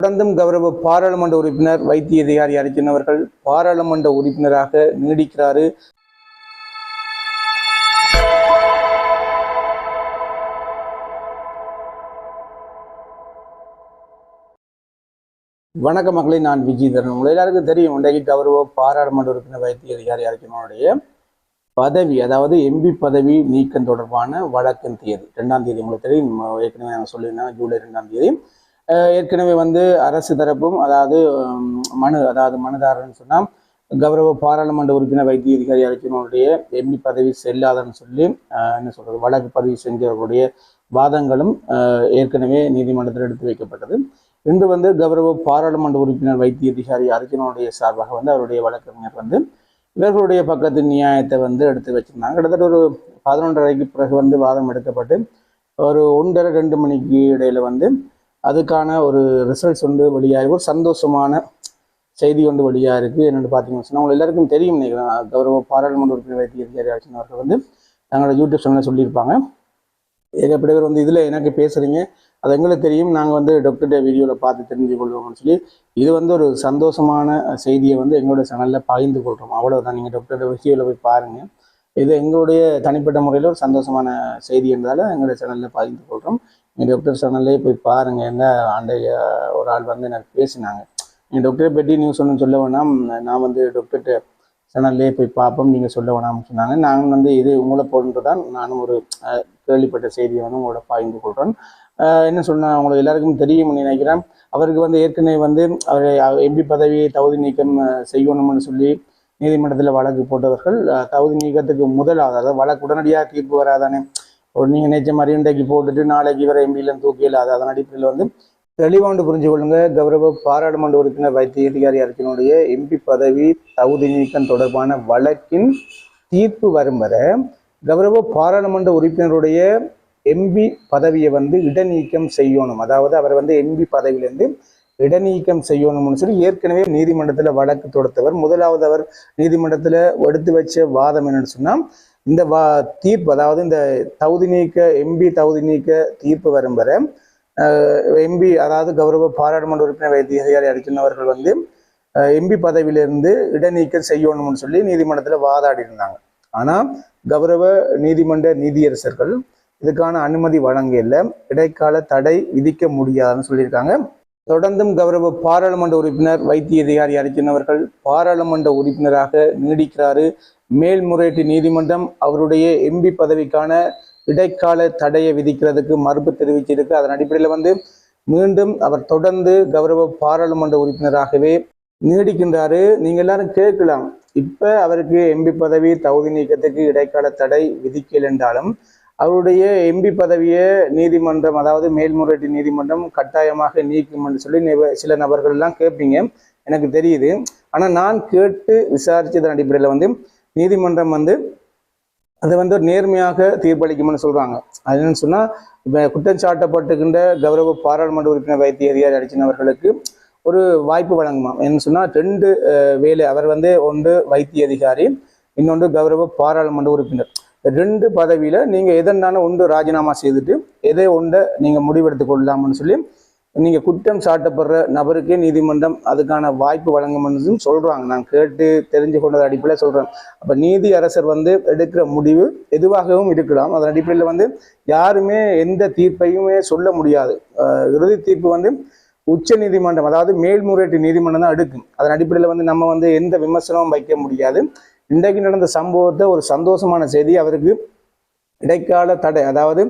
தொடர்ந்தும் கௌரவ பாராளுமன்ற உறுப்பினர் வைத்திய அதிகாரி அர்ஜுன் அவர்கள் பாராளுமன்ற உறுப்பினராக நீடிக்கிறாரு. வணக்க மக்களை நான் விஜயதரன் உங்களை எல்லாருக்கும் தெரியும் இன்றைக்கு கௌரவ பாராளுமன்ற உறுப்பினர் வைத்திய அதிகாரி அர்ஜுனனுடைய பதவி அதாவது எம்பி பதவி நீக்கம் தொடர்பான வழக்கின் தேதி. ரெண்டாம் தேதி உங்களுக்கு தெரியும் ஏற்கனவே நான் சொல்லியிருந்தேன் ஜூலை ரெண்டாம் தேதி. ஏற்கனவே வந்து அரசு தரப்பும் அதாவது மனு அதாவது மனுதாரர்னு சொன்னால் கௌரவ பாராளுமன்ற உறுப்பினர் வைத்திய அதிகாரி அர்ஜுனனுடைய எம்பி பதவி செல்லாதன்னு சொல்லி என்ன சொல்றது வழக்கு பதிவு செஞ்சவர்களுடைய வாதங்களும் ஏற்கனவே நீதிமன்றத்தில் எடுத்து வைக்கப்பட்டது. இன்று வந்து கௌரவ பாராளுமன்ற உறுப்பினர் வைத்திய அதிகாரி அர்ஜுனனுடைய சார்பாக வந்து அவருடைய வழக்கறிஞர் வந்து இவர்களுடைய பக்கத்து நியாயத்தை வந்து எடுத்து வச்சிருந்தாங்க. கிட்டத்தட்ட ஒரு பதினொன்றரைக்கு பிறகு வந்து வாதம் எடுக்கப்பட்டு ஒரு ஒன்றரை ரெண்டு மணிக்கு இடையில வந்து அதுக்கான ஒரு ரிசல்ட்ஸ் வந்து வெளியாகி ஒரு சந்தோஷமான செய்தி ஒன்று வெளியாக இருக்குது என்னென்னு பார்த்தீங்கன்னு சொன்னால் உங்களுக்கு எல்லாருக்கும் தெரியும் நினைக்கிறேன். கௌரவ பாராளுமன்ற உறுப்பினர் வைத்திய அதிகாரி அவர்கள் வந்து தங்களோட யூடியூப் சேனலில் சொல்லியிருப்பாங்க. ஏகப்பட்ட பேர் வந்து இதில் எனக்கு பேசுகிறீங்க அது எங்களுக்கு தெரியும். நாங்கள் வந்து டாக்டர்கிட்ட வீடியோவில் பார்த்து தெரிஞ்சு கொள்வோம்னு சொல்லி இது வந்து ஒரு சந்தோஷமான செய்தியை வந்து எங்களோட சேனலில் பகிர்ந்து கொள்கிறோம் அவ்வளோதான் நீங்கள் டாக்டர்கிட்ட வீடியோவில் போய் பாருங்கள் இது எங்களுடைய தனிப்பட்ட முறையில் ஒரு சந்தோஷமான செய்தி என்றதால் எங்களுடைய சேனலில் பகிர்ந்து கொள்கிறோம் எங்கள் டாக்டர் சேனல்லே போய் பாருங்கள் என்ன அண்டைய ஒரு ஆள் வந்து எனக்கு பேசினாங்க. நீங்கள் டாக்டரை பற்றி நீங்கள் சொன்ன சொல்ல வேணாம். நான் வந்து டாக்டர்கிட்ட சேனல்லே போய் பார்ப்போம். நீங்கள் சொல்ல வேணாம்னு சொன்னாங்க. நாங்கள் வந்து இது உங்களை போன்று தான் நானும் ஒரு கேள்விப்பட்ட செய்தியை வந்து உங்களோட பகிர்ந்து கொள்கிறேன் என்ன சொன்னால் உங்களுக்கு எல்லாருக்கும் தெரியும் நினைக்கிறேன். அவருக்கு வந்து ஏற்கனவே வந்து அவர் எம்பி பதவியை தகுதி நீக்கம் செய்யணும்னு சொல்லி நீதிமன்றத்தில் வழக்கு போட்டவர்கள் தகுதி நீக்கத்துக்கு முதலாவது அதாவது வழக்கு உடனடியாக தீர்ப்பு வராதானே ஒரு நீங்கள் நினைச்ச மாதிரி இன்றைக்கு போட்டுட்டு நாளைக்கு இவரை எம்பியிலும் தூக்கி இல்லாது அதன் அடிப்படையில் வந்து தெளிவாண்டு புரிஞ்சு கொள்ளுங்க கௌரவ பாராளுமன்ற உறுப்பினர் வைத்திய அதிகாரி அரசினுடைய எம்பி பதவி தகுதி நீக்கம் தொடர்பான வழக்கின் தீர்ப்பு வரும் வரை கௌரவ பாராளுமன்ற உறுப்பினருடைய எம்பி பதவியை வந்து இடநீக்கம் செய்யணும். அதாவது அவர் வந்து எம்பி பதவியிலேருந்து இடநீக்கம் செய்யணும்னு சொல்லி ஏற்கனவே நீதிமன்றத்தில் வழக்கு தொடுத்தவர். முதலாவது அவர் நீதிமன்றத்தில் எடுத்து வச்ச வாதம் என்னன்னு சொன்னால் இந்த வா தீர்ப்பு அதாவது இந்த தகுதி நீக்க எம்பி தகுதி நீக்க தீர்ப்பு வரும் வர எம்பி அதாவது கௌரவ பாராளுமன்ற உறுப்பினர் வைத்திய அதிகாரி அர்ஜுன் அவர்கள் வந்து எம்பி பதவியிலிருந்து இடநீக்கம் செய்யணும்னு சொல்லி நீதிமன்றத்தில் வாதாடி இருந்தாங்க ஆனால் கௌரவ நீதிமன்ற நீதியரசர்கள் இதுக்கான அனுமதி வழங்கல. இடைக்கால தடை விதிக்க முடியாதுன்னு சொல்லியிருக்காங்க. தொடர்ந்தும் கௌரவ பாராளுமன்ற உறுப்பினர் வைத்திய அதிகாரி அர்ஜுன் அவர்கள் பாராளுமன்ற உறுப்பினராக நீடிக்கிறாரு. மேல்முறையீட்டு நீதிமன்றம் அவருடைய எம்பி பதவிக்கான இடைக்கால தடையை விதிக்கிறதுக்கு மறுப்பு தெரிவிச்சிருக்கு. அதன் அடிப்படையில் வந்து மீண்டும் அவர் தொடர்ந்து கௌரவ பாராளுமன்ற உறுப்பினராகவே நீடிக்கின்றாரு. நீங்க எல்லாரும் கேட்கலாம். இப்ப அவருக்கு எம்பி பதவி தகுதி நீக்கத்துக்கு இடைக்கால தடை விதிக்கல் என்றாலும் அவருடைய எம்பி பதவியை நீதிமன்றம் அதாவது மேல்முறையீட்டு நீதிமன்றம் கட்டாயமாக நீக்கும் என்று சொல்லி சில நபர்கள் எல்லாம் கேட்பீங்க. எனக்கு தெரியுது. ஆனா நான் கேட்டு விசாரிச்சதன் அடிப்படையில் வந்து நீதிமன்றம் வந்து அதை வந்து நேர்மையாக தீர்ப்பளிக்கும்னு சொல்கிறாங்க அது என்னன்னு சொன்னால் இப்போ குற்றஞ்சாட்டப்பட்டுகின்ற கௌரவ பாராளுமன்ற உறுப்பினர் வைத்திய அதிகாரி அடிச்சினவர்களுக்கு ஒரு வாய்ப்பு வழங்குமா என்னன்னு சொன்னால் ரெண்டு வேலை அவர் வந்து ஒன்று வைத்திய அதிகாரி இன்னொன்று கௌரவ பாராளுமன்ற உறுப்பினர். ரெண்டு பதவியில் நீங்கள் எதனால ஒன்று ராஜினாமா செய்துட்டு எதை ஒன்றை நீங்கள் முடிவெடுத்து கொள்ளலாம்னு சொல்லி நீங்க குற்றம் சாட்டப்படுற நபருக்கே நீதிமன்றம் அதுக்கான வாய்ப்பு வழங்கும்னு சொல்றாங்க. நான் கேட்டு தெரிஞ்சு கொண்டது அடிப்படையில் சொல்கிறேன் அப்ப நீதி அரசர் வந்து எடுக்கிற முடிவு எதுவாகவும் இருக்கலாம். அதன் அடிப்படையில் வந்து யாருமே எந்த தீர்ப்பையுமே சொல்ல முடியாது. அஹ் இறுதி தீர்ப்பு வந்து உச்ச நீதிமன்றம் அதாவது மேல்முறையீட்டு நீதிமன்றம் தான் எடுக்கும். அதன் அடிப்படையில் வந்து நம்ம வந்து எந்த விமர்சனமும் வைக்க முடியாது. இன்றைக்கு நடந்த சம்பவத்தை ஒரு சந்தோஷமான செய்தி. அவருக்கு இடைக்கால தடை அதாவது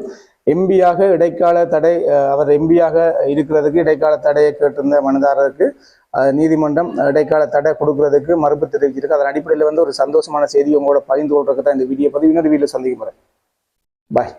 எம்பியாக இடைக்கால தடை அஹ், அவர் எம்பியாக இருக்கிறதுக்கு இடைக்கால தடையை கேட்டிருந்த மனுதாரருக்கு அஹ், நீதிமன்றம் இடைக்கால தடை கொடுக்கறதுக்கு மறுப்பு தெரிவிச்சிருக்கு. அதன் அடிப்படையில் வந்து ஒரு சந்தோஷமான செய்தி உங்களோட பகிர்ந்து கொள்றதுக்கு தான் இந்த வீடியோ பதிவு. இன்னொரு வீடியோ சந்திக்க பாய்